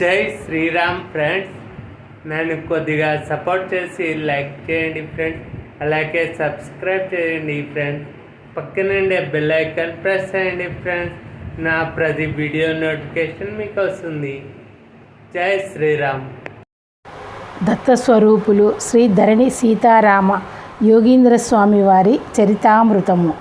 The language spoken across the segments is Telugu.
జై శ్రీరామ్ ఫ్రెండ్స్. నన్ను కొద్దిగా సపోర్ట్ చేసి లైక్ చేయండి ఫ్రెండ్స్. అలాగే సబ్స్క్రైబ్ చేయండి ఫ్రెండ్స్. పక్కనుండే బెల్ ఐకాన్ ప్రెస్ చేయండి ఫ్రెండ్స్. నా ప్రతి వీడియో నోటిఫికేషన్ మీకు వస్తుంది జై శ్రీరామ్. దత్తస్వరూపులు శ్రీ ధరణి సీతారామ యోగీంద్ర స్వామి వారి చరితామృతము.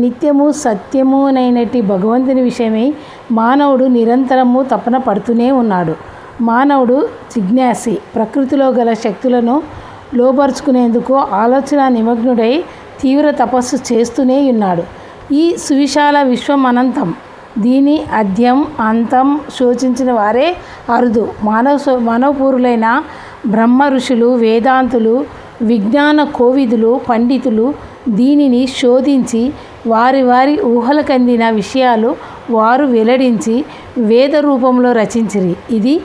నిత్యము సత్యమునైనటి భగవంతుని విషయమై మానవుడు నిరంతరము తపన పడుతూనే ఉన్నాడు. మానవుడు జిజ్ఞాసి ప్రకృతిలో గల శక్తులను లోపరుచుకునేందుకు ఆలోచన నిమగ్నుడై తీవ్ర తపస్సు చేస్తూనే ఉన్నాడు. ఈ సువిశాల విశ్వం అనంతం దీని అద్యం అంతం శోచించిన వారే అరుదు. మానవ మానవపూరులైన బ్రహ్మ ఋషులు వేదాంతులు విజ్ఞాన కోవిదులు పండితులు దీనిని శోధించి వారి వారి ఊహలకందిన విషయాలు వారు వెల్లడించి వేద రూపంలో రచించిరి. ఇది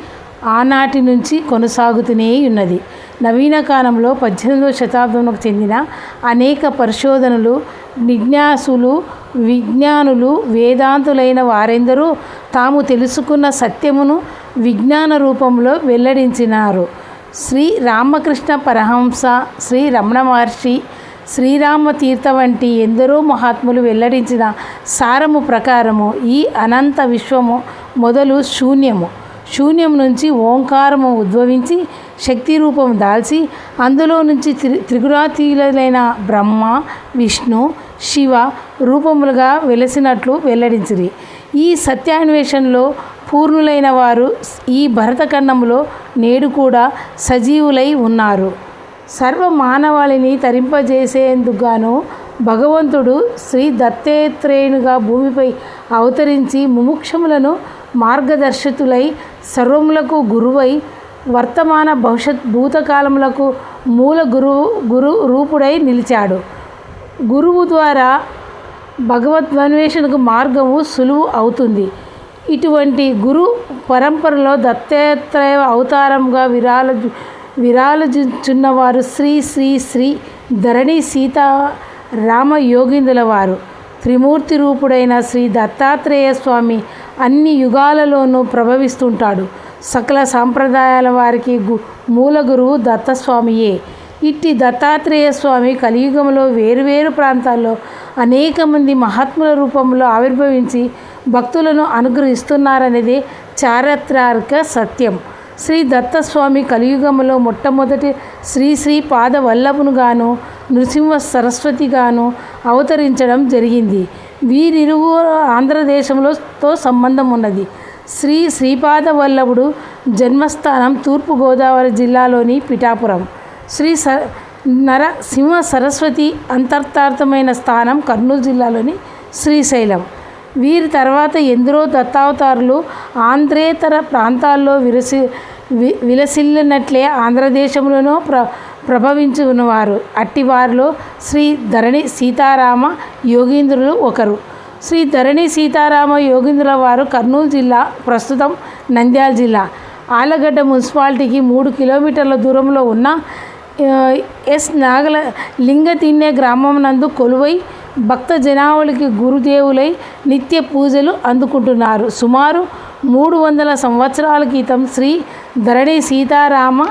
ఆనాటి నుంచి కొనసాగుతూనే ఉన్నది. నవీన కాలంలో పద్దెనిమిదవ శతాబ్దంకు చెందిన అనేక పరిశోధనలు నిజ్ఞాసులు విజ్ఞానులు వేదాంతులైన వారెందరూ తాము తెలుసుకున్న సత్యమును విజ్ఞాన రూపంలో వెల్లడించినారు. శ్రీ రామకృష్ణ పరహంస శ్రీ రమణ మహర్షి శ్రీరామ తీర్థ వంటి ఎందరో మహాత్ములు వెల్లడించిన సారము ప్రకారము ఈ అనంత విశ్వము మొదలు శూన్యము. శూన్యం నుంచి ఓంకారము ఉద్భవించి శక్తి రూపం దాల్చి అందులో నుంచి త్రి త్రిగురాతీయులైన బ్రహ్మ విష్ణు శివ రూపములుగా వెలసినట్లు వెల్లడించిరి. ఈ సత్యాన్వేషణలో పూర్ణులైన వారు ఈ భరతఖండంలో నేడు కూడా సజీవులై ఉన్నారు. సర్వ మానవాళిని తరింపజేసేందుకుగాను భగవంతుడు శ్రీ దత్తేత్రేయునిగా భూమిపై అవతరించి ముముక్షములను మార్గదర్శకులై సర్వములకు గురువై వర్తమాన భవిష్యత్ భూతకాలములకు మూల గురు గురు రూపుడై నిలిచాడు. గురువు ద్వారా భగవద్వన్వేషణకు మార్గము సులువు అవుతుంది. ఇటువంటి గురు పరంపరలో దత్తాత్రేయ అవతారంగా విరాల విరాలచున్నవారు శ్రీ శ్రీ శ్రీ ధరణి సీత రామ యోగిందుల వారు త్రిమూర్తి రూపుడైన శ్రీ దత్తాత్రేయ స్వామి అన్ని యుగాలలోనూ ప్రభవిస్తుంటాడు. సకల సాంప్రదాయాల వారికి గు మూల గురువు దత్తస్వామియే. ఇట్టి దత్తాత్రేయ స్వామి కలియుగంలో వేరువేరు ప్రాంతాల్లో అనేక మంది మహాత్ముల రూపంలో ఆవిర్భవించి భక్తులను అనుగ్రహిస్తున్నారనేది చారిత్రాత్మక సత్యం. శ్రీ దత్తస్వామి కలియుగంలో మొట్టమొదటి శ్రీ శ్రీ పాద వల్లభునుగాను నృసింహ సరస్వతిగాను అవతరించడం జరిగింది. వీరిరువు ఆంధ్రదేశంలోతో సంబంధం ఉన్నది శ్రీ శ్రీపాద వల్లభుడు జన్మస్థానం తూర్పుగోదావరి జిల్లాలోని పిఠాపురం. శ్రీ స నరసింహ సరస్వతి అంతర్తార్థమైన స్థానం కర్నూలు జిల్లాలోని శ్రీశైలం. వీరి తర్వాత ఎందరో దత్తావతారులు ఆంధ్రేతర ప్రాంతాల్లో విరసి వి విలసిల్లినట్లే ఆంధ్రదేశంలోనూ ప్ర ప్రభవించి ఉన్నవారు అట్టివారిలో శ్రీ ధరణి సీతారామ యోగీంద్రులు ఒకరు. శ్రీ ధరణి సీతారామ యోగీంద్రుల వారు కర్నూలు జిల్లా ప్రస్తుతం నంద్యాల జిల్లా. ఆలగడ్డ మున్సిపాలిటీకి మూడు కిలోమీటర్ల దూరంలో ఉన్న ఎస్ నాగల లింగతిన్నె గ్రామం నందు కొలువై భక్త జనావళికి గురుదేవులై నిత్య పూజలు అందుకుంటున్నారు. సుమారు మూడు వందల సంవత్సరాల క్రితం శ్రీ ధరణి సీతారామ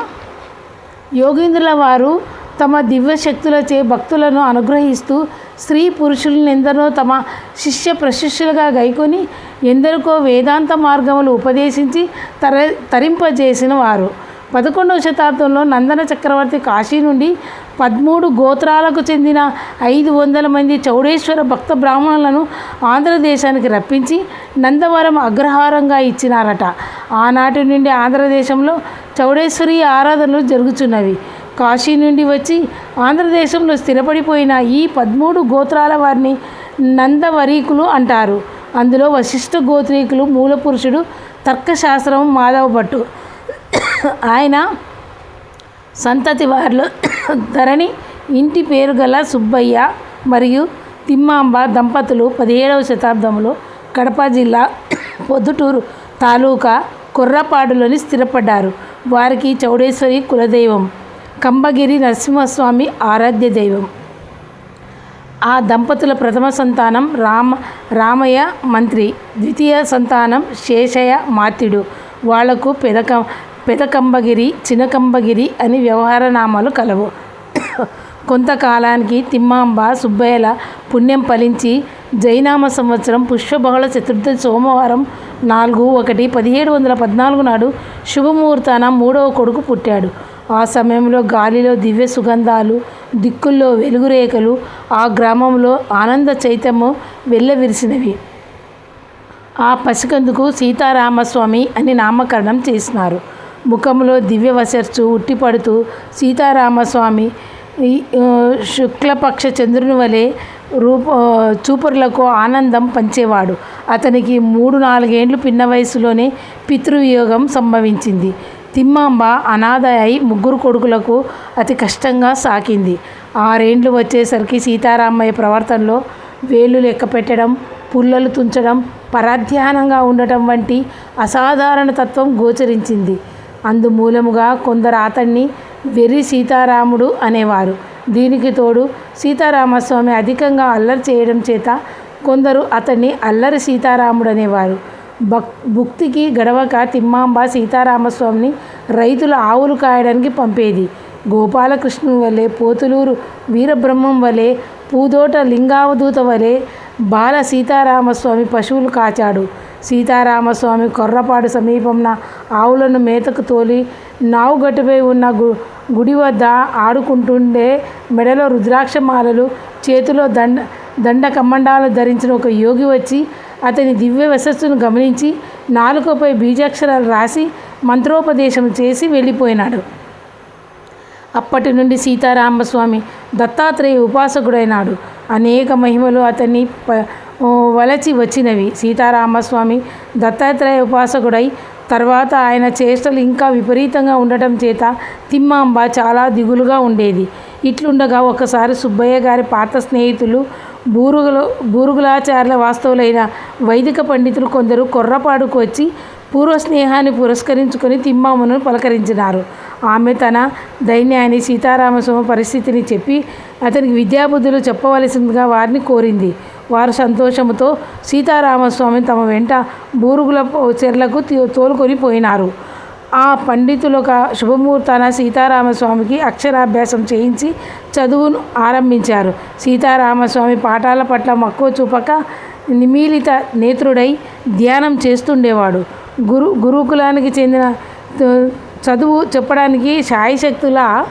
యోగీంద్రుల వారు తమ దివ్య శక్తులచే భక్తులను అనుగ్రహిస్తూ స్త్రీ పురుషులను ఎందరో తమ శిష్య ప్రశిష్యులుగా గైకొని ఎందరికో వేదాంత మార్గములు ఉపదేశించి తర తరింపజేసిన వారు. పదకొండవ శతాబ్దంలో నందన చక్రవర్తి కాశీ నుండి పదమూడు గోత్రాలకు చెందిన ఐదు వందల మంది చౌడేశ్వర భక్త బ్రాహ్మణులను ఆంధ్రదేశానికి రప్పించి నందవరం అగ్రహారంగా ఇచ్చినారట. ఆనాటి నుండి ఆంధ్రదేశంలో చౌడేశ్వరి ఆరాధనలు జరుగుచున్నవి. కాశీ నుండి వచ్చి ఆంధ్రదేశంలో స్థిరపడిపోయిన ఈ పదమూడు గోత్రాల వారిని నందవరీకులు అంటారు. అందులో వశిష్ఠ గోత్రీకులు మూలపురుషుడు తర్కశాస్త్రం మాధవ భట్టు ఆయన సంతతి వారిలో ధరణి ఇంటి పేరు గల సుబ్బయ్య మరియు తిమ్మాంబ దంపతులు పదిహేడవ శతాబ్దంలో కడప జిల్లా పొద్దుటూరు తాలూకా కొర్రపాడులోని స్థిరపడ్డారు. వారికి చౌడేశ్వరి కులదైవం కంబగిరి నరసింహస్వామి ఆరాధ్య దైవం. ఆ దంపతుల ప్రథమ సంతానం రామ రామయ్య మంత్రి ద్వితీయ సంతానం శేషయ్య మాత్యుడు. వాళ్ళకు పెదక పెదకంబగిరి చినకంబగిరి అని వ్యవహారనామాలు కలవు. కొంతకాలానికి తిమ్మాంబ సుబ్బయ్యల పుణ్యం ఫలించి జైనామ సంవత్సరం పుష్పబహుళ చతుర్థి సోమవారం నాలుగు ఒకటి పదిహేడు వందల పద్నాలుగు నాడు శుభముహూర్తాన మూడవ కొడుకు పుట్టాడు. ఆ సమయంలో గాలిలో దివ్య సుగంధాలు దిక్కుల్లో వెలుగురేఖలు ఆ గ్రామంలో ఆనంద చైతన్యం వెల్లవిరిసినవి. ఆ పసికందుకు సీతారామస్వామి అని నామకరణం చేసినారు. ముఖంలో దివ్య వసర్చు ఉట్టిపడుతూ సీతారామస్వామి శుక్లపక్ష చంద్రుని వలె రూప చూపురులకు చూపరులకు ఆనందం పంచేవాడు. అతనికి మూడు నాలుగేండ్లు పిన్న వయసులోనే పితృవియోగం సంభవించింది. తిమ్మాంబ అనాథ అయి ముగ్గురు కొడుకులకు అతి కష్టంగా సాకింది. ఆరేండ్లు వచ్చేసరికి సీతారామయ్య ప్రవర్తనలో వేలు లెక్క పెట్టడం పుల్లలు తుంచడం పరాధ్యానంగా ఉండటం వంటి అసాధారణ తత్వం గోచరించింది. అందుమూలముగా కొందరు అతన్ని వెర్రి సీతారాముడు అనేవారు. దీనికి తోడు సీతారామస్వామి అధికంగా అల్లరి చేయడం చేత కొందరు అతన్ని అల్లరి సీతారాముడు అనేవారు. భక్ భుక్తికి గడవక తిమ్మాంబ సీతారామస్వామిని రైతుల ఆవులు కాయడానికి పంపేది. గోపాలకృష్ణుని వలె పోతులూరు వీరబ్రహ్మం వలె పూదోట లింగావధూత వలె బాల సీతారామస్వామి పశువులు కాచాడు. సీతారామస్వామి కొర్రపాడు సమీపంన ఆవులను మేతకు తోలి నావుగట్టుపై ఉన్న గు గుడి వద్ద ఆడుకుంటుండే మెడలో రుద్రాక్షమాలలు చేతిలో దండ దండ కమ్మండాలు ధరించిన ఒక యోగి వచ్చి అతని దివ్య వశస్సును గమనించి నాలుకపై బీజాక్షరాలు రాసి మంత్రోపదేశం చేసి వెళ్ళిపోయినాడు. అప్పటి నుండి సీతారామస్వామి దత్తాత్రేయ ఉపాసకుడైనాడు. అనేక మహిమలు అతన్ని ప వలచి వచ్చినవి. సీతారామస్వామి దత్తాత్రేయ ఉపాసకుడై తర్వాత ఆయన చేష్టలు ఇంకా విపరీతంగా ఉండటం చేత తిమ్మాంబ చాలా దిగులుగా ఉండేది. ఇట్లుండగా ఒకసారి సుబ్బయ్య గారి పాత స్నేహితులు బూరుగుల బూరుగులాచార్ల వాస్తవులైన వైదిక పండితులు కొందరు కొర్రపాడుకు వచ్చి పూర్వ స్నేహాన్ని పురస్కరించుకొని తిమ్మామును పలకరించినారు. ఆమె తన దైన్యాన్ని సీతారామస్వామి పరిస్థితిని చెప్పి అతనికి విద్యాబుద్ధులు చెప్పవలసిందిగా వారిని కోరింది. వారు సంతోషముతో సీతారామస్వామి తమ వెంట బూరుగుల చెర్లకు తోలుకొని పోయినారు. ఆ పండితులు ఒక శుభముహూర్తాన సీతారామస్వామికి అక్షరాభ్యాసం చేయించి చదువును ఆరంభించారు. సీతారామస్వామి పాఠాల పట్ల మక్కువ చూపక నిమీలిత నేత్రుడై ధ్యానం చేస్తుండేవాడు. గురు గురుకులానికి చెందిన చదువు చెప్పడానికి సాయశక్తుల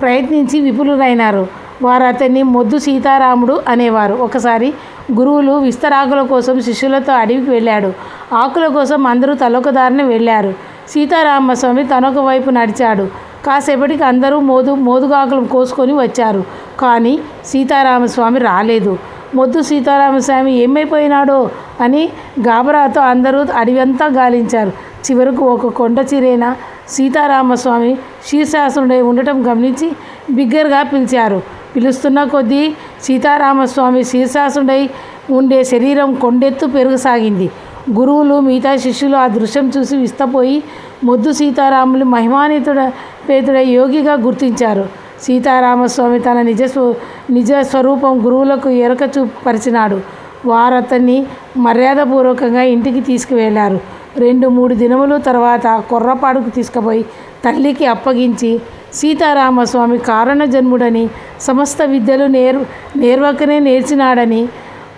ప్రయత్నించి విపులులైనారు వారు అతన్ని మొద్దు సీతారాముడు అనేవారు. ఒకసారి గురువులు విస్తరాకుల కోసం శిష్యులతో అడవికి వెళ్ళాడు. ఆకుల కోసం అందరూ తలొక దారిన వెళ్ళారు. సీతారామస్వామి తనొక వైపు నడిచాడు. కాసేపటికి అందరూ మోదు మోదుగాకులు కోసుకొని వచ్చారు. కానీ సీతారామస్వామి రాలేదు. మొద్దు సీతారామస్వామి ఏమైపోయినాడో? అని గాబరాతో అందరూ అడివంతా గాలించారు. చివరకు ఒక కొండ చిరేన సీతారామస్వామి శీర్షాసనుడై ఉండటం గమనించి బిగ్గరగా పిలిచారు. పిలుస్తున్న కొద్దీ సీతారామస్వామి శీర్షాసుడై ఉండే శరీరం కొండెత్తు పెరుగసాగింది. గురువులు మిగతా శిష్యులు ఆ దృశ్యం చూసి విస్తపోయి మొద్దు సీతారాములు మహిమానితుడ పేతుడై యోగిగా గుర్తించారు. సీతారామస్వామి తన నిజ స్వ- నిజ స్వరూపం గురువులకు ఎరక చూపరిచినాడు. వారు అతన్ని మర్యాదపూర్వకంగా ఇంటికి తీసుకువెళ్ళారు. రెండు మూడు దినములు తర్వాత కొర్రపాడుకు తీసుకుపోయి తల్లికి అప్పగించి సీతారామస్వామి కారణ జన్ముడని సమస్త విద్యలు నేర్ నేర్వకనే నేర్చినాడని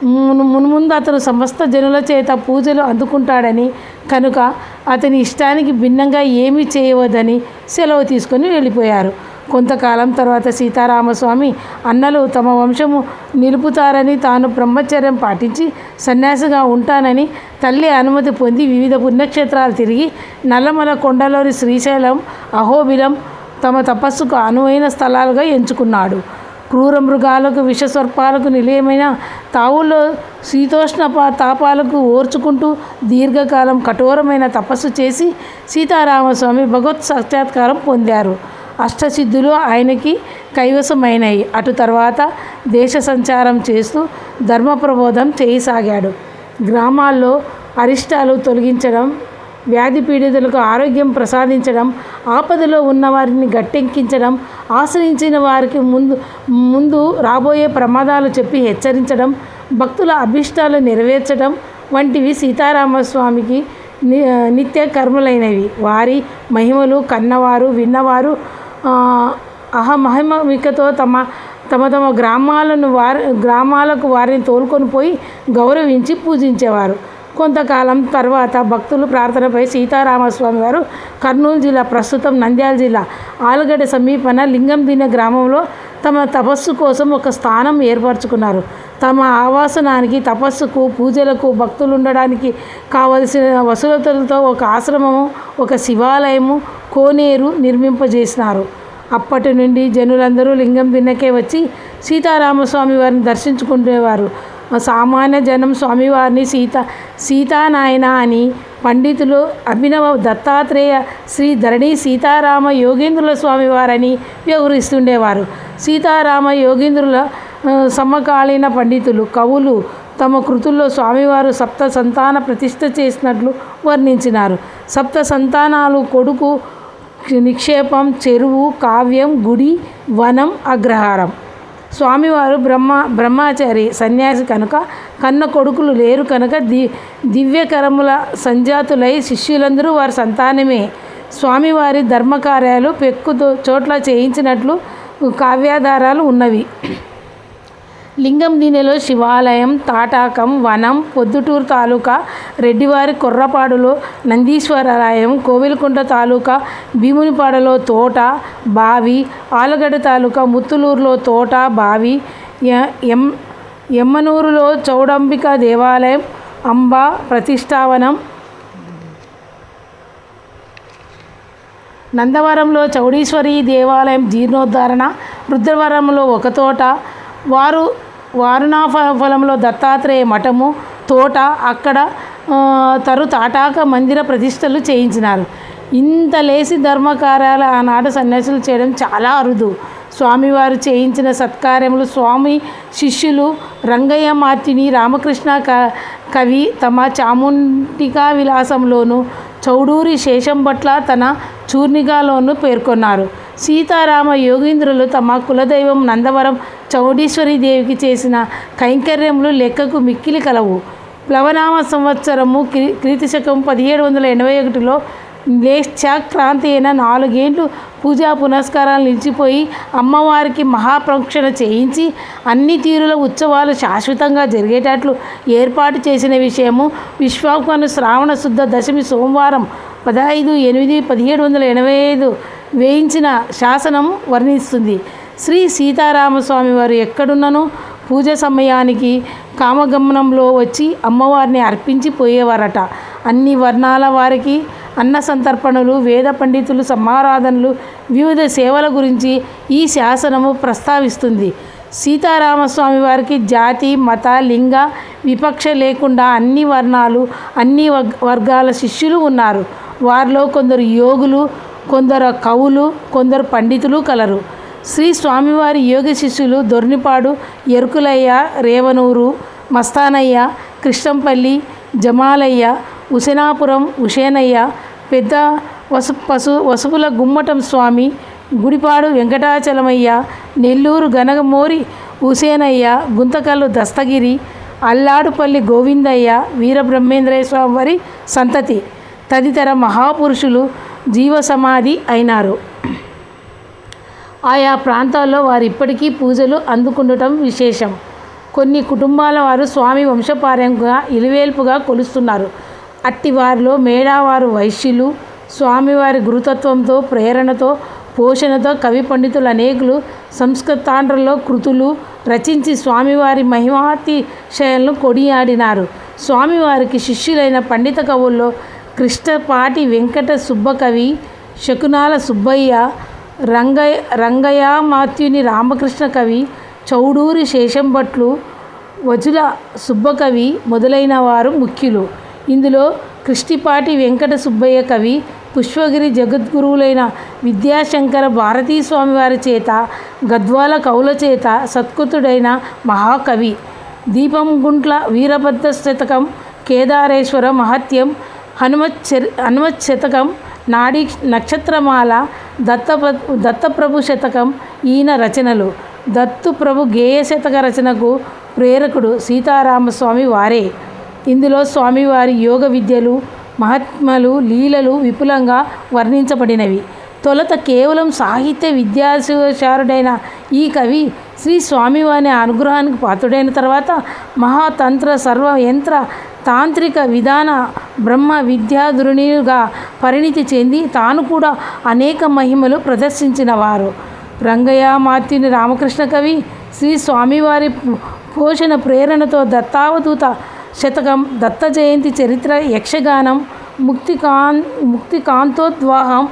మును మున్ముందు అతను సమస్త జనుల చేత పూజలు అందుకుంటాడని కనుక అతని ఇష్టానికి భిన్నంగా ఏమీ చేయవద్దని సెలవు తీసుకొని వెళ్ళిపోయారు. కొంతకాలం తర్వాత సీతారామస్వామి అన్నలు తమ వంశము నిలుపుతారని తాను బ్రహ్మచర్యం పాటించి సన్యాసిగా ఉంటానని తల్లి అనుమతి పొంది వివిధ పుణ్యక్షేత్రాలు తిరిగి నల్లమల కొండలోని శ్రీశైలం అహోబిలం తమ తపస్సుకు అనువైన స్థలాలుగా ఎంచుకున్నాడు. క్రూర మృగాలకు విషసర్పాలకు నిలయమైన తావుల్లో శీతోష్ణ తాపాలకు ఓర్చుకుంటూ దీర్ఘకాలం కఠోరమైన తపస్సు చేసి సీతారామస్వామి భగవత్ సాక్షాత్కారం పొందారు. అష్టసిద్ధులు ఆయనకి కైవసమైనాయి. అటు తర్వాత దేశ సంచారం చేస్తూ ధర్మ ప్రబోధం చేయసాగాడు. గ్రామాల్లో అరిష్టాలు తొలగించడం వ్యాధి పీడితులకు ఆరోగ్యం ప్రసాదించడం ఆపదలో ఉన్న వారిని గట్టెక్కించడం ఆశ్రయించిన వారికి ముందు ముందు రాబోయే ప్రమాదాలు చెప్పి హెచ్చరించడం భక్తుల అభిష్టాలు నెరవేర్చడం వంటివి సీతారామస్వామికి ని నిత్య కర్మలైనవి. వారి మహిమలు కన్నవారు విన్నవారు అహమహిమికతో తమ తమ తమ గ్రామాలను వారి గ్రామాలకు వారిని తోలుకొని పోయి గౌరవించి పూజించేవారు. కొంతకాలం తర్వాత భక్తులు ప్రార్థనపై సీతారామస్వామి వారు కర్నూలు జిల్లా ప్రస్తుతం నంద్యాల జిల్లా ఆలగడ్డ సమీపన లింగందిన గ్రామంలో తమ తపస్సు కోసం ఒక స్థానం ఏర్పరచుకున్నారు. తమ ఆవాసనానికి తపస్సుకు పూజలకు భక్తులు ఉండడానికి కావలసిన వసతులతో ఒక ఆశ్రమము ఒక శివాలయము కోనేరు నిర్మింపజేసినారు. అప్పటి నుండి జనులందరూ లింగం దిన్నకే వచ్చి సీతారామస్వామి వారిని దర్శించుకునేవారు సామాన్య జనం స్వామివారిని సీత సీతానాయన అని పండితులు అభినవ దత్తాత్రేయ శ్రీ ధరణి సీతారామ యోగేంద్రుల స్వామివారని వ్యవహరిస్తుండేవారు. సీతారామ యోగేంద్రుల సమకాలీన పండితులు కవులు తమ కృతుల్లో స్వామివారు సప్త సంతాన ప్రతిష్ట చేసినట్లు వర్ణించినారు. సప్త సంతానాలు కొడుకు నిక్షేపం చెరువు కావ్యం గుడి వనం అగ్రహారం. స్వామివారు బ్రహ్మ బ్రహ్మచారి సన్యాసి కనుక కన్న కొడుకులు లేరు కనుక ది దివ్యకరముల సంజాతులై శిష్యులందరూ వారి సంతానమే. స్వామివారి ధర్మకార్యాలు పెక్కు చోట్ల చేయించినట్లు కావ్యాధారాలు ఉన్నవి. లింగం దీనిలో శివాలయం తాటాకం వనం పొద్దుటూరు తాలూకా రెడ్డివారి కొర్రపాడులో నందీశ్వరాలయం కోవిలకుంట తాలూకా భీమునిపాడలో తోట బావి ఆలగడ్డ తాలూకా ముత్తులూరులో తోట బావి ఎం ఎమ్మనూరులో చౌడంబిక దేవాలయం అంబ ప్రతిష్టావనం. నందవరంలో చౌడీశ్వరి దేవాలయం జీర్ణోద్ధరణ రుద్రవరంలో ఒక తోట వారు వారణాఫలంలో దత్తాత్రేయ మఠము తోట అక్కడ తరు తాటాక మందిర ప్రతిష్టలు చేయించినారు. ఇంత లేసి ధర్మకార్యాలు ఆనాడు సన్యాసులు చేయడం చాలా అరుదు. స్వామివారు చేయించిన సత్కార్యములు స్వామి శిష్యులు రంగయ్య మార్తిని రామకృష్ణ క కవి తమ చాముండికా విలాసంలోను చౌడూరి శేషం పట్ల తన చూర్ణిగాలోను పేర్కొన్నారు. సీతారామ యోగీంద్రులు తమ కులదైవం నందవరం చౌడీశ్వరి దేవికి చేసిన కైంకర్యములు లెక్కకు మిక్కిలి కలవు. ప్లవనామ సంవత్సరము క్రీ శకం పదిహేడు వందల ఎనభై ఒకటిలో క్రాంతి అయిన నాలుగేండ్లు పూజా పునస్కారాలు నిలిచిపోయి అమ్మవారికి మహాప్రోక్షణ చేయించి అన్ని తీరుల ఉత్సవాలు శాశ్వతంగా జరిగేటట్లు ఏర్పాటు చేసిన విషయము విశ్వాకను శ్రావణ శుద్ధ దశమి సోమవారం పదహైదు ఎనిమిది పదిహేడు వందల ఎనభై ఐదు వేయించిన శాసనం వర్ణిస్తుంది. శ్రీ సీతారామస్వామి వారు ఎక్కడున్నను పూజ సమయానికి కామగమనంలో వచ్చి అమ్మవారిని అర్పించి పోయేవారట. అన్ని వర్ణాల వారికి అన్న సంతర్పణలు వేద పండితులు సమారాధనలు వివిధ సేవల గురించి ఈ శాసనము ప్రస్తావిస్తుంది. సీతారామస్వామి వారికి జాతి మత లింగ విపక్ష లేకుండా అన్ని వర్ణాలు అన్ని వర్గాల శిష్యులు ఉన్నారు. వారిలో కొందరు యోగులు కొందరు కవులు కొందరు పండితులు కలరు. శ్రీ స్వామివారి యోగ శిష్యులు దొర్నిపాడు ఎరుకులయ్య రేవనూరు మస్తానయ్య కృష్ణంపల్లి జమాలయ్య ఉసేనాపురం ఉషేనయ్య పెద్ద వసు పశు వసుపుల గుమ్మటం స్వామి గుడిపాడు వెంకటాచలమయ్య నెల్లూరు గనగమోరి హుసేనయ్య గుంతకల్లు దస్తగిరి అల్లాడుపల్లి గోవిందయ్య వీరబ్రహ్మేంద్రయ్య స్వామి వారి సంతతి. తదితర మహాపురుషులు జీవసమాధి అయినారు. ఆయా ప్రాంతాల్లో వారు ఇప్పటికీ పూజలు అందుకుండటం విశేషం. కొన్ని కుటుంబాల వారు స్వామి వంశపార్యంగా ఇలివేల్పుగా కొలుస్తున్నారు. అట్టి వారిలో మేడావారు వైశ్యులు స్వామివారి గురుతత్వంతో ప్రేరణతో పోషణతో కవి పండితులు అనేకులు సంస్కృతాంధ్రలో కృతులు రచించి స్వామివారి మహిమాతిశయాలను కొడియాడినారు స్వామివారికి శిష్యులైన పండిత కవుల్లో కృష్ణపాటి వెంకట సుబ్బకవి శకునాల సుబ్బయ్య రంగయ్య రంగయ్య మాత్యుని రామకృష్ణ కవి చౌడూరి శేషంభట్లు వజుల సుబ్బకవి మొదలైన వారు ముఖ్యులు. ఇందులో కృష్టిపాటి వెంకట సుబ్బయ్య కవి పుష్పగిరి జగద్గురువులైన విద్యాశంకర భారతీ స్వామివారి చేత గద్వాల కవుల చేత సత్కృతుడైన మహాకవి. దీపం గుంట్ల వీరభద్ర శతకం కేదారేశ్వర మహత్యం హనుమత్ చరి హనుమత్ శతకం నాడి నక్షత్రమాల దత్త దత్తప్రభు శతకం ఈయన రచనలు. దత్తుప్రభు గేయ శతక రచనకు ప్రేరకుడు సీతారామస్వామి వారే. ఇందులో స్వామివారి యోగ విద్యలు మహాత్మలు లీలలు విపులంగా వర్ణించబడినవి. తొలత కేవలం సాహిత్య విద్యాశారుడైన ఈ కవి శ్రీ స్వామివారి అనుగ్రహానికి పాత్రుడైన తర్వాత మహాతంత్ర సర్వ యంత్ర తాంత్రిక విధాన బ్రహ్మ విద్యాధురునిగా పరిణితి చెంది తాను కూడా అనేక మహిమలు ప్రదర్శించినవారు రంగయ్య మార్తిని రామకృష్ణ కవి శ్రీ స్వామివారి పోషణ ప్రేరణతో దత్తావధూత శతకం దత్త జయంతి చరిత్ర యక్షగానం ముక్తికాన్ ముక్తికాంతోద్వాహం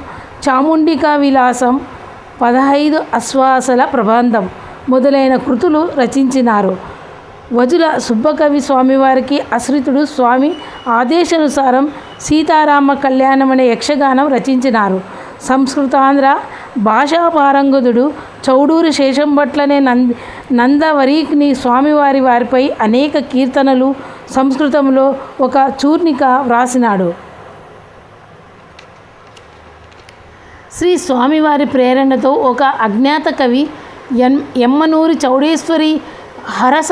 చాముండికా విలాసం పదహైదు అశ్వాసల ప్రబంధం మొదలైన కృతులు రచించినారు. వజుల సుబ్బకవి స్వామివారికి అశ్రితుడు స్వామి ఆదేశానుసారం సీతారామ కళ్యాణం అనే యక్షగానం రచించినారు. సంస్కృతాంధ్ర భాషా పారంగతుడు చౌడూరి శేషంభట్లనే నంద నందవరీని స్వామివారి వారిపై అనేక కీర్తనలు సంస్కృతంలో ఒక చూర్ణిక వ్రాసినాడు. శ్రీ స్వామివారి ప్రేరణతో ఒక అజ్ఞాత కవి ఎన్ ఎమ్మనూరి చౌడేశ్వరి హరస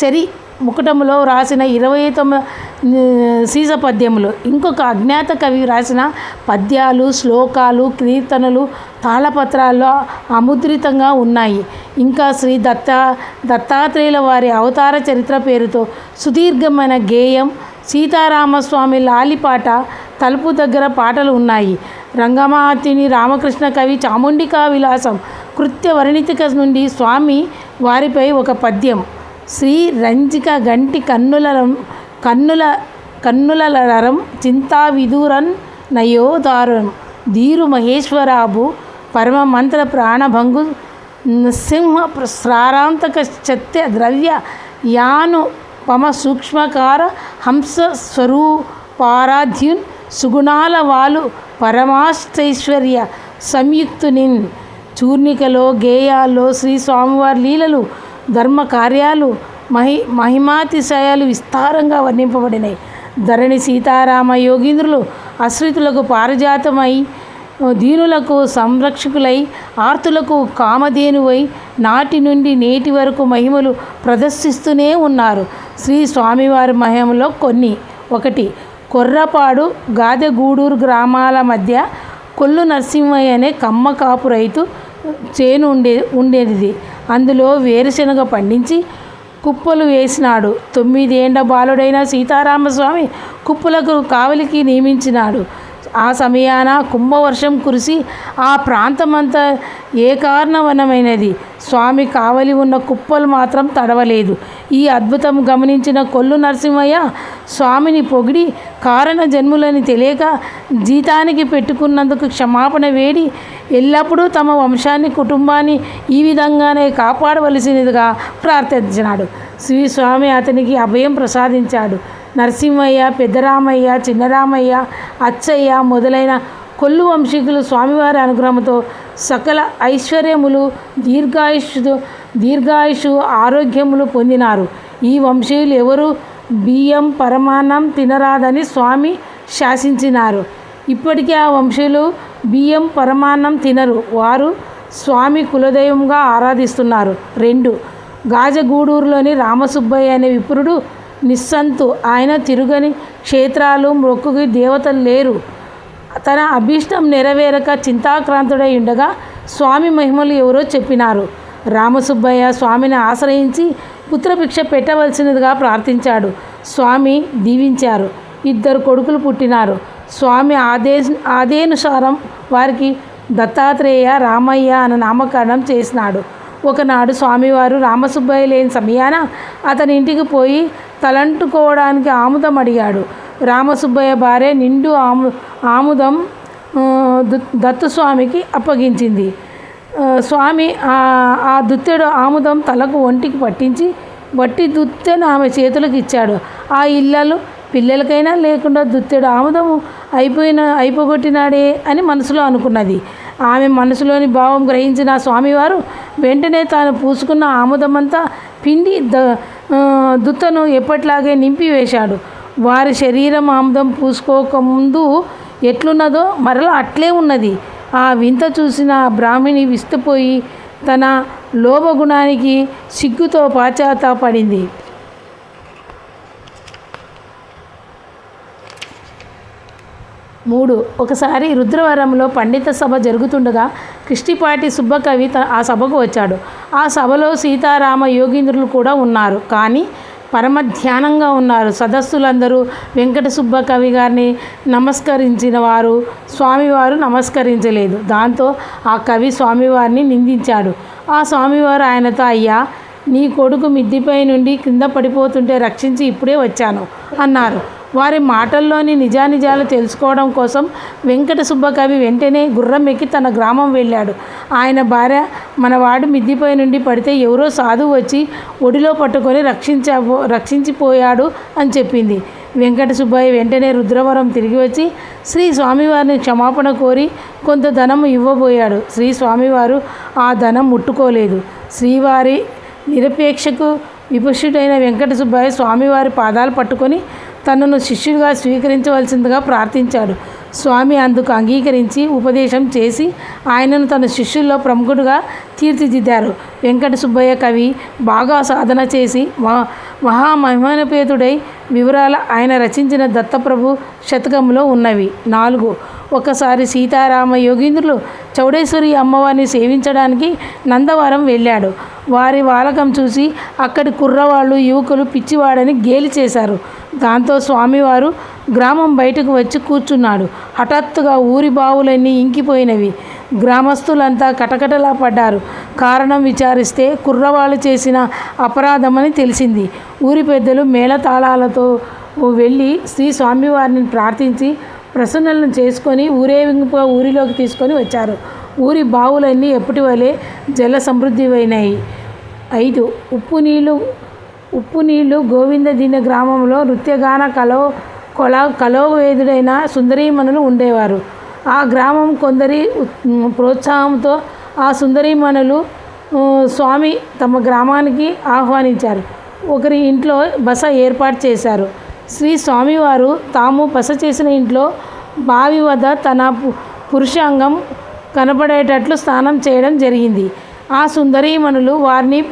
చరి ముకుటములో రాసిన ఇరవై తొమ్మిది సీజ పద్యములు. ఇంకొక అజ్ఞాత కవి రాసిన పద్యాలు శ్లోకాలు కీర్తనలు తాళపత్రాల్లో అముద్రితంగా ఉన్నాయి. ఇంకా శ్రీ దత్త దత్తాత్రేయుల వారి అవతార చరిత్ర పేరుతో సుదీర్ఘమైన గేయం సీతారామస్వామి లాలిపాట తలుపు దగ్గర పాటలు ఉన్నాయి. రంగమాతిని రామకృష్ణ కవి చాముండికా విలాసం కృత్య వర్ణితిక నుండి స్వామి వారిపై ఒక పద్యం. శ్రీ రంజిక గంటి కన్నుల కన్నుల కన్నులలరం చింతా విదూరన్ నయోదారం ధీరు మహేశ్వరాబు పరమ మంత్ర ప్రాణభంగు నృసింహ సారాంతక చత్య ద్రవ్య యాను పమ సూక్ష్మకార హంస స్వరూపారాధ్యున్ సుగుణాల వాలు పరమాష్టైశ్వర్య సంయుక్తునిన్. చూర్ణికలో గేయాల్లో శ్రీ స్వామివారి లీలలు ధర్మ కార్యాలు మహి మహిమాతిశయాలు విస్తారంగా వర్ణింపబడినాయి. ధరణి సీతారామ యోగీంద్రులు అశ్రితులకు పారిజాతమై దీనులకు సంరక్షకులై ఆర్తులకు కామధేనువై నాటి నుండి నేటి వరకు మహిమలు ప్రదర్శిస్తూనే ఉన్నారు. శ్రీ స్వామివారి మహిమలో కొన్ని. ఒకటి కొర్రపాడు గాదెగూడూరు గ్రామాల మధ్య కొల్లు నరసింహయ్య అనే కమ్మ కాపు రైతు చేను ఉండే ఉండేది అందులో వేరుశనగ పండించి కుప్పలు వేసినాడు. తొమ్మిదేండ్ల బాలుడైన సీతారామస్వామి కుప్పలకు కావలికి నియమించినాడు. ఆ సమయాన కుంభవర్షం కురిసి ఆ ప్రాంతమంతా కారణవనమైనది స్వామి కావలి ఉన్న కుప్పలు మాత్రం తడవలేదు. ఈ అద్భుతం గమనించిన కొల్లు నరసింహయ్య స్వామిని పొగిడి కారణ జన్ములని తెలియక జీతానికి పెట్టుకున్నందుకు క్షమాపణ వేడి ఎల్లప్పుడూ తమ వంశాన్ని కుటుంబాన్ని ఈ విధంగానే కాపాడవలసినదిగా ప్రార్థించినాడు. శ్రీ స్వామి అతనికి అభయం ప్రసాదించాడు. నరసింహయ్య పెద్దరామయ్య చిన్నరామయ్య అచ్చయ్య మొదలైన కొల్లు వంశీకులు స్వామివారి అనుగ్రహంతో సకల ఐశ్వర్యములు దీర్ఘాయుషు దీర్ఘాయుషు ఆరోగ్యములు పొందినారు. ఈ వంశీయులు ఎవరు బియ్యం పరమాన్నం తినరాదని స్వామి శాసించినారు. ఇప్పటికీ ఆ వంశీయులు బియ్యం పరమాన్నం తినరు. వారు స్వామి కులదైవంగా ఆరాధిస్తున్నారు. రెండు గాజగూడూరులోని రామసుబ్బయ్య అనే విప్రుడు నిస్సంతు. ఆయన తిరుగని క్షేత్రాలు మొక్కుకి దేవతలు లేరు. తన అభీష్టం నెరవేరక చింతాక్రాంతుడై ఉండగా స్వామి మహిమలు ఎవరో చెప్పినారు. రామసుబ్బయ్య స్వామిని ఆశ్రయించి పుత్రభిక్ష పెట్టవలసినదిగా ప్రార్థించాడు. స్వామి దీవించారు. ఇద్దరు కొడుకులు పుట్టినారు. స్వామి ఆదేశ ఆదేనుసారం వారికి దత్తాత్రేయ రామయ్య అన్న నామకరణం చేసినాడు. ఒకనాడు స్వామివారు రామసుబ్బయ్య లేని సమయాన అతని ఇంటికి పోయి తలంటుకోవడానికి ఆముదం అడిగాడు. రామసుబ్బయ్య భార్య నిండు ఆము ఆముదం దత్తస్వామికి అప్పగించింది. స్వామి ఆ- ఆ దుత్తెడు ఆముదం తలకు ఒంటికి పట్టించి వట్టి దుత్తెను ఆమె చేతులకు ఇచ్చాడు. ఆ ఇళ్ళలు పిల్లలకైనా లేకుండా దుత్తెడు ఆముదము అయిపోయిన అయిపోగొట్టినాడే అని మనసులో అనుకున్నది. ఆమె మనసులోని భావం గ్రహించిన స్వామివారు వెంటనే తాను పూసుకున్న ఆముదమంతా పిండి ద దుత్తను ఎప్పట్లాగే నింపి వేశాడు వారి శరీరం ఆముదం పూసుకోకముందు ఎట్లున్నదో మరలా అట్లే ఉన్నది. ఆ వింత చూసిన బ్రాహ్మిణి విస్తుపోయి తన లోభగుణానికి సిగ్గుతో పాశ్చాత్తాపడింది మూడు. ఒకసారి రుద్రవరంలో పండిత సభ జరుగుతుండగా కృష్టిపాటి సుబ్బకవి ఆ సభకు వచ్చాడు. ఆ సభలో సీతారామ యోగీంద్రులు కూడా ఉన్నారు. కానీ పరమ ధ్యానంగా ఉన్నారు. సదస్సులందరూ వెంకట సుబ్బ కవి గారిని నమస్కరించిన వారు స్వామివారు నమస్కరించలేదు. దాంతో ఆ కవి స్వామివారిని నిందించాడు. ఆ స్వామివారు ఆయనతో అయ్యా నీ కొడుకు మిద్దిపై నుండి కింద పడిపోతుంటే రక్షించి ఇప్పుడే వచ్చాను అన్నారు. వారి మాటల్లోని నిజానిజాలు తెలుసుకోవడం కోసం వెంకట సుబ్బకవి వెంటనే గుర్రం ఎక్కి తన గ్రామం వెళ్ళాడు. ఆయన భార్య మనవాడు మిద్దిపై నుండి పడితే ఎవరో సాధువు వచ్చి ఒడిలో పట్టుకొని రక్షించ రక్షించిపోయాడు అని చెప్పింది. వెంకట సుబ్బయ్య వెంటనే రుద్రవరం తిరిగి వచ్చి శ్రీ స్వామివారిని క్షమాపణ కోరి కొంత ధనం ఇవ్వబోయాడు. శ్రీ స్వామివారు ఆ ధనం ముట్టుకోలేదు. శ్రీవారి నిరపేక్షకు విపక్షుడైన వెంకట సుబ్బయ్య స్వామివారి పాదాలు పట్టుకొని తనను శిష్యుడిగా స్వీకరించవలసిందిగా ప్రార్థించాడు. స్వామి అందుకు అంగీకరించి ఉపదేశం చేసి ఆయనను తన శిష్యుల్లో ప్రముఖుడుగా తీర్చిదిద్దారు. వెంకట సుబ్బయ్య కవి బాగా సాధన చేసి మహా మహామహిమానపేతుడై వివరాల ఆయన రచించిన దత్తప్రభు శతకంలో ఉన్నవి. నాలుగు ఒకసారి సీతారామ యోగీంద్రులు చౌడేశ్వరి అమ్మవారిని సేవించడానికి నందవరం వెళ్ళాడు. వారి వాలకం చూసి అక్కడి కుర్రవాళ్ళు యువకులు పిచ్చివాడని గేలి చేశారు. దాంతో స్వామివారు గ్రామం బయటకు వచ్చి కూర్చున్నాడు. హఠాత్తుగా ఊరి బావులన్నీ ఇంకిపోయినవి. గ్రామస్తులంతా కటకటలా పడ్డారు. కారణం విచారిస్తే కుర్రవాళ్ళు చేసిన అపరాధమని తెలిసింది. ఊరి పెద్దలు మేళతాళాలతో వెళ్ళి శ్రీ స్వామివారిని ప్రార్థించి ప్రసన్నలను చేసుకొని ఊరేగింపుగా ఊరిలోకి తీసుకొని వచ్చారు. ఊరి బావులన్నీ ఎప్పటి వలె జల సమృద్ధివైనాయి ఐదు ఉప్పు నీళ్ళు ఉప్పు నీళ్ళు గోవింద గ్రామంలో నృత్యగాన కలో కొల కలోవేదుడైన సుందరీమణులు ఉండేవారు. ఆ గ్రామం కొందరి ప్రోత్సాహంతో ఆ సుందరీమణులు స్వామి తమ గ్రామానికి ఆహ్వానించారు. ఒకరి ఇంట్లో బస ఏర్పాటు చేశారు. శ్రీ స్వామివారు తాము బస చేసిన ఇంట్లో బావి వద్ద తన పు- పురుషాంగం కనపడేటట్లు స్నానం చేయడం జరిగింది. ఆ సుందరీమణులు వారిని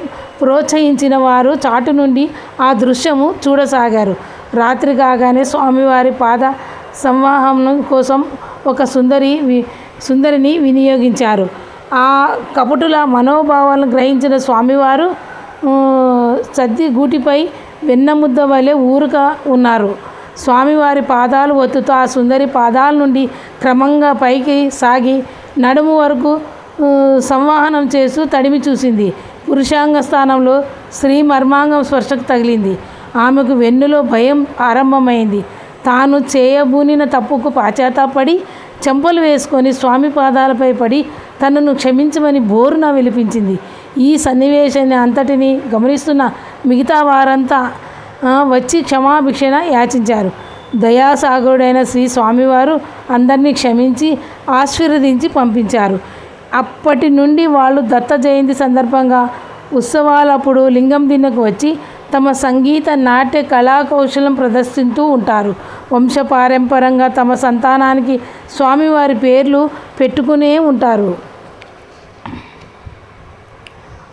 ప్రోత్సహించిన వారు చాటు నుండి ఆ దృశ్యము చూడసాగారు. రాత్రి కాగానే స్వామివారి పాద సంవాహనం కోసం ఒక సుందరి వి సుందరిని వినియోగించారు. ఆ కపటుల మనోభావాలను గ్రహించిన స్వామివారు సద్ది గూటిపై వెన్నముద్ద వలె ఊరుగా ఉన్నారు. స్వామివారి పాదాలు ఒత్తుతూ ఆ సుందరి పాదాల నుండి క్రమంగా పైకి సాగి నడుము వరకు సంవాహనం చేస్తూ తడిమి చూసింది. పురుషాంగ స్థానంలో స్త్రీ మర్మాంగం స్పర్శకు తగిలింది. ఆమెకు వెన్నులో భయం ఆరంభమైంది. తాను చేయబూనిన తప్పుకు పాచాతాపడి చెంపలు వేసుకొని స్వామి పాదాలపై పడి తనను క్షమించమని బోరున విలిపించింది. ఈ సన్నివేశాన్ని అంతటిని గమనిస్తున్న మిగతా వారంతా వచ్చి క్షమాభిక్షణ యాచించారు. దయాసాగరుడైన శ్రీ స్వామివారు అందరినీ క్షమించి ఆశీర్వదించి పంపించారు. అప్పటి నుండి వాళ్ళు దత్త జయంతి సందర్భంగా ఉత్సవాలప్పుడు లింగం దిన్నకు వచ్చి తమ సంగీత నాట్య కళాకౌశలం ప్రదర్శిస్తూ ఉంటారు. వంశపారంపరంగా తమ సంతానానికి స్వామివారి పేర్లు పెట్టుకునే ఉంటారు.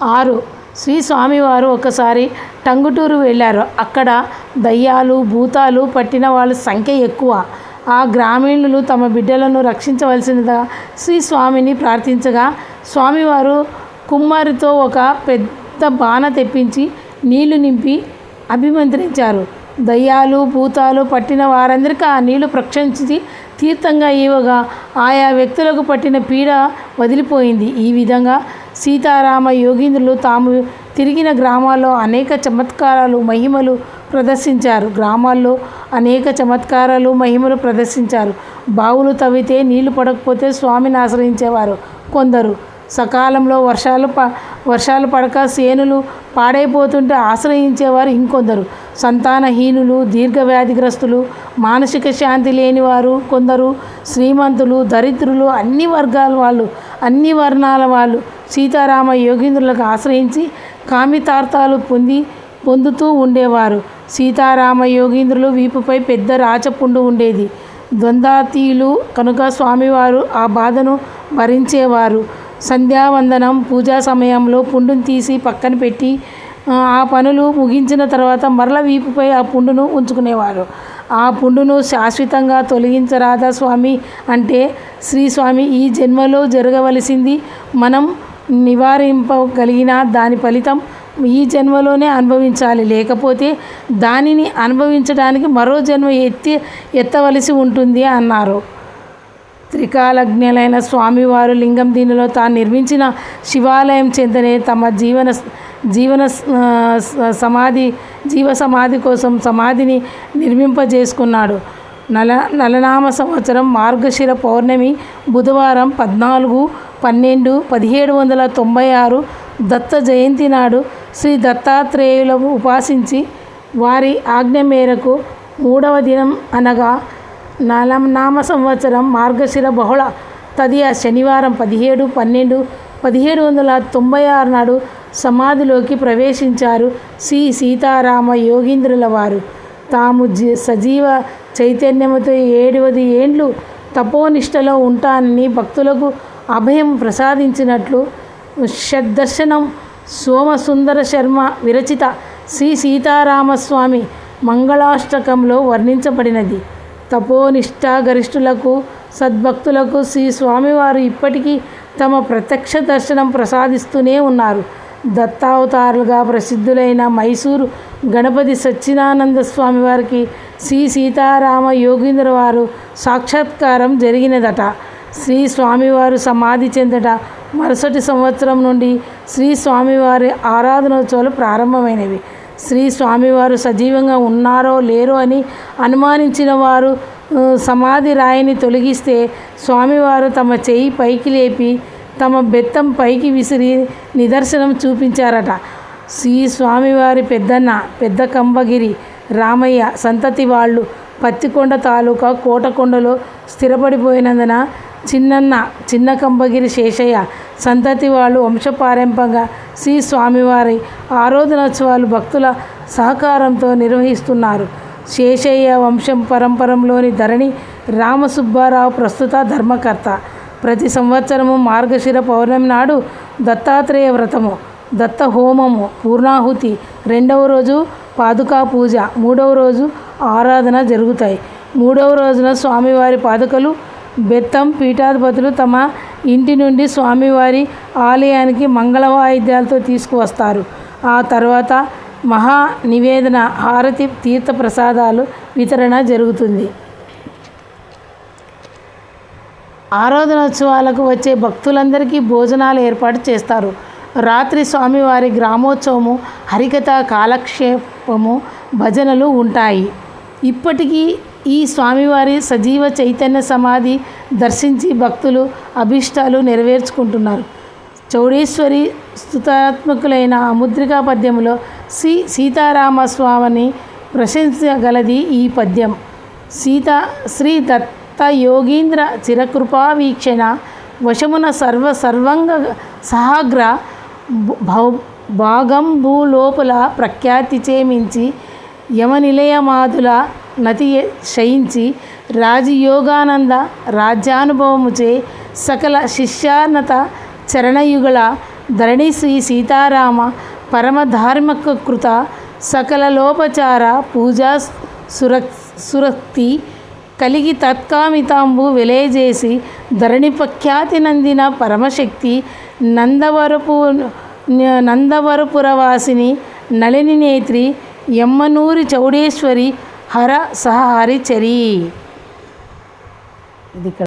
ఆరు శ్రీ స్వామివారు ఒకసారి టంగుటూరు వెళ్ళారు. అక్కడ దయ్యాలు భూతాలు పట్టిన వాళ్ళ సంఖ్య ఎక్కువ. ఆ గ్రామీణులు తమ బిడ్డలను రక్షించవలసినదిగా శ్రీ స్వామిని ప్రార్థించగా స్వామివారు కుమ్మరితో ఒక పెద్ద బాణ తెప్పించి నీళ్ళు నింపి అభిమంత్రించారు. దయ్యాలు భూతాలు పట్టిన వారందరికీ ఆ నీళ్ళు ప్రక్షించి తీర్థంగా ఇవ్వగా ఆయా వ్యక్తులకు పట్టిన పీడ వదిలిపోయింది. ఈ విధంగా సీతారామ యోగీంద్రులు తాము తిరిగిన గ్రామాల్లో అనేక చమత్కారాలు మహిమలు ప్రదర్శించారు. గ్రామాల్లో అనేక చమత్కారాలు మహిమలు ప్రదర్శించారు. బావులు తవ్వితే నీళ్ళు పడకపోతే స్వామిని ఆశ్రయించేవారు కొందరు. సకాలంలో వర్షాలు ప వర్షాలు పడక సేనులు పాడైపోతుంటే ఆశ్రయించేవారు ఇంకొందరు. సంతానహీనులు దీర్ఘవ్యాధిగ్రస్తులు మానసిక శాంతి లేనివారు కొందరు. శ్రీమంతులు దరిద్రులు అన్ని వర్గాల వాళ్ళు అన్ని వర్ణాల వాళ్ళు సీతారామ యోగీంద్రులకు ఆశ్రయించి కామితార్థాలు పొంది పొందుతూ ఉండేవారు. సీతారామ యోగీంద్రులు వీపుపై పెద్ద రాచపుండు ఉండేది. ద్వందాతీయులు కనుక స్వామివారు ఆ బాధను భరించేవారు. సంధ్యావందనం పూజా సమయంలో పుండును తీసి పక్కన పెట్టి ఆ, పనులు ముగించిన తర్వాత మరల వీపుపై ఆ పుండును ఉంచుకునేవారు. ఆ పుండును శాశ్వతంగా తొలగించరాదా స్వామి? అంటే శ్రీ స్వామి ఈ జన్మలో జరగవలసింది మనం నివారింపగలిగిన దాని ఫలితం ఈ జన్మలోనే అనుభవించాలి. లేకపోతే దానిని అనుభవించడానికి మరో జన్మ ఎత్తి ఎత్తవలసి ఉంటుంది అన్నారు. త్రికాలజ్ఞులైన స్వామివారు లింగం దీనిలో తాను నిర్మించిన శివాలయం చెందనే తమ జీవన జీవన సమాధి జీవ సమాధి కోసం సమాధిని నిర్మింపజేసుకున్నాడు. నల నలనామ సంవత్సరం మార్గశిర పౌర్ణమి బుధవారం పద్నాలుగు పన్నెండు పదిహేడు వందల తొంభై ఆరు దత్త జయంతి నాడు శ్రీ దత్తాత్రేయులను ఉపాసించి వారి ఆజ్ఞ మేరకు మూడవ దినం అనగా నామ సంవత్సరం మార్గశిర బహుళ తదియ శనివారం పదిహేడు పన్నెండు పదిహేడు వందల తొంభై ఆరు నాడు సమాధిలోకి ప్రవేశించారు శ్రీ సీతారామ యోగీంద్రుల వారు. తాము జ సజీవ చైతన్యముతో ఏడవది ఏండ్లు తపోనిష్టలో ఉంటానని భక్తులకు అభయం ప్రసాదించినట్లు షడ్దర్శనం సోమసుందర శర్మ విరచిత శ్రీ సీతారామస్వామి మంగళాష్టకంలో వర్ణించబడినది. తపోనిష్ట గరిష్ఠులకు సద్భక్తులకు శ్రీ స్వామివారు ఇప్పటికీ తమ ప్రత్యక్ష దర్శనం ప్రసాదిస్తూనే ఉన్నారు. దత్తావతారులుగా ప్రసిద్ధులైన మైసూరు గణపతి సచ్చిదానంద స్వామి వారికి శ్రీ సీతారామ యోగీంద్ర వారు సాక్షాత్కారం జరిగినదట. శ్రీ స్వామివారు సమాధి చెందట. మరుసటి సంవత్సరం నుండి శ్రీ స్వామివారి ఆరాధనోత్సవాలు ప్రారంభమైనవి. శ్రీ స్వామివారు సజీవంగా ఉన్నారో లేరో అని అనుమానించిన వారు సమాధి రాయిని తొలగిస్తే స్వామివారు తమ చెయ్యి పైకి లేపి తమ బెత్తం పైకి విసిరి నిదర్శనం చూపించారట. శ్రీ స్వామివారి పెద్దన్న పెద్ద కంబగిరి రామయ్య సంతతి వాళ్ళు పత్తికొండ తాలూకా కోటకొండలో స్థిరపడిపోయినందున చిన్నన్న చిన్న కంబగిరి శేషయ్య సంతతి వాళ్ళు వంశపారంపంగా శ్రీ స్వామివారి ఆరాధనోత్సవాలు భక్తుల సహకారంతో నిర్వహిస్తున్నారు. శేషయ్య వంశం పరంపరంలోని ధరణి రామసుబ్బారావు ప్రస్తుత ధర్మకర్త. ప్రతి సంవత్సరము మార్గశిర పౌర్ణమి నాడు దత్తాత్రేయ వ్రతము దత్త హోమము పూర్ణాహుతి రెండవ రోజు పాదుకా పూజ మూడవ రోజు ఆరాధన జరుగుతాయి. మూడవ రోజున స్వామివారి పాదుకలు బెత్తం పీఠాధిపతులు తమ ఇంటి నుండి స్వామివారి ఆలయానికి మంగళ వాయిద్యాలతో తీసుకువస్తారు. ఆ తర్వాత మహా నివేదన హారతి తీర్థ ప్రసాదాలు వితరణ జరుగుతుంది. ఆరాధనోత్సవాలకు వచ్చే భక్తులందరికీ భోజనాలు ఏర్పాటు చేస్తారు. రాత్రి స్వామివారి గ్రామోత్సవము హరికథ కాలక్షేపము భజనలు ఉంటాయి. ఇప్పటికీ ఈ స్వామివారి సజీవ చైతన్య సమాధి దర్శించి భక్తులు అభిష్టాలు నెరవేర్చుకుంటున్నారు. చౌడేశ్వరి స్తుతాత్మకులైన అముద్రికా పద్యములో శ్రీ సీతారామస్వామిని ప్రశంసగలది ఈ పద్యం. సీత శ్రీ దత్త యోగీంద్ర చిరకృపా వీక్షణ వశమున సర్వ సర్వంగ సహాగ్ర భౌ భాగం భూలోపల ప్రఖ్యాతి చేమించి యమనిలయమాదుల నతి శయించి రాజయోగానంద రాజ్యానుభవముచే సకల శిష్యాన్నత చరణయుగల ధరణి శ్రీ సీతారామ పరమధార్మిక కృత సకల లోపచార పూజా సుర సురక్తి కలిగి తత్కామితాంబు వెలేజేసి ధరణి ప్రఖ్యాతి నందిన పరమశక్తి నందవరపు నందవరపురవాసిని నళిని నేత్రి యమ్మనూరి చౌడేశ్వరి హర సహ హరిచరి ఇది ఇక్కడ